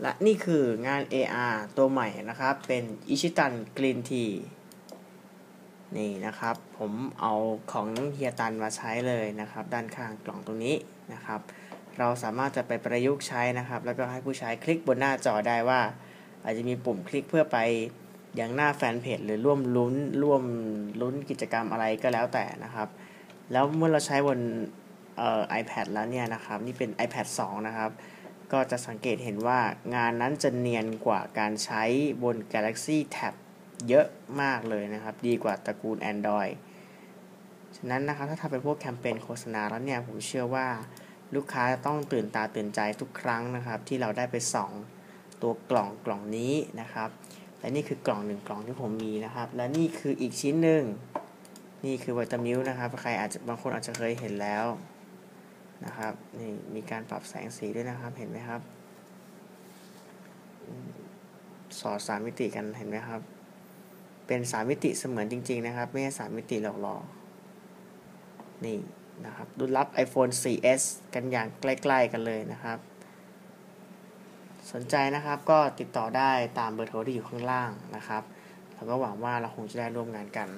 และนี่คืองาน AR ตัวใหม่นะครับ เป็นอิชิตันกรีนทีนี่นะครับ ผมเอาของเฮียตันมาใช้เลยนะครับ ด้านข้างกล่องตรงนี้นะครับ เราสามารถจะไปประยุกต์ใช้นะครับ แล้วก็ให้ผู้ใช้คลิกบนหน้าจอได้ว่า อาจจะมีปุ่มคลิกเพื่อไปยังหน้าแฟนเพจหรือร่วมลุ้นร่วมลุ้นกิจกรรมอะไรก็แล้วแต่นะครับ แล้วเมื่อเราใช้บนเอ่อ iPad แล้วเนี่ยนะครับ นี่เป็น iPad 2 นะครับ ก็จะสังเกตเห็นว่างานนั้นจะเนียนกว่าการใช้บน Galaxy Tab เยอะมากเลยนะครับ ดีกว่าตระกูล Android ฉะนั้นนะครับถ้าทำเป็นพวกแคมเปญโฆษณาแล้วเนี่ย ผมเชื่อว่าลูกค้าต้องตื่นตาตื่นใจทุกครั้งนะครับ ที่เราได้ไปส่องตัวกล่องกล่องนี้นะครับ และนี่คือกล่องหนึ่งกล่องที่ผมมีนะครับ และนี่คืออีกชิ้นหนึ่งนี่คือวิตามิลนะครับ ใครอาจจะบางคนอาจจะเคยเห็นแล้ว นะครับนี่มีการปรับแสงสีด้วยนะครับเห็นไหมครับ สอดสามมิติกันเห็นไหมครับ เป็นสามมิติเสมือนจริง ๆ นะครับ ไม่ใช่สามมิติหลอกๆนี่นะครับรุ่นรับ iPhone 4S กันอย่างใกล้ ๆ กันเลยนะครับ สนใจนะครับก็ติดต่อได้ตามเบอร์โทรที่อยู่ข้างล่างนะครับแล้วก็หวังว่าเราคงจะได้ร่วมงานกัน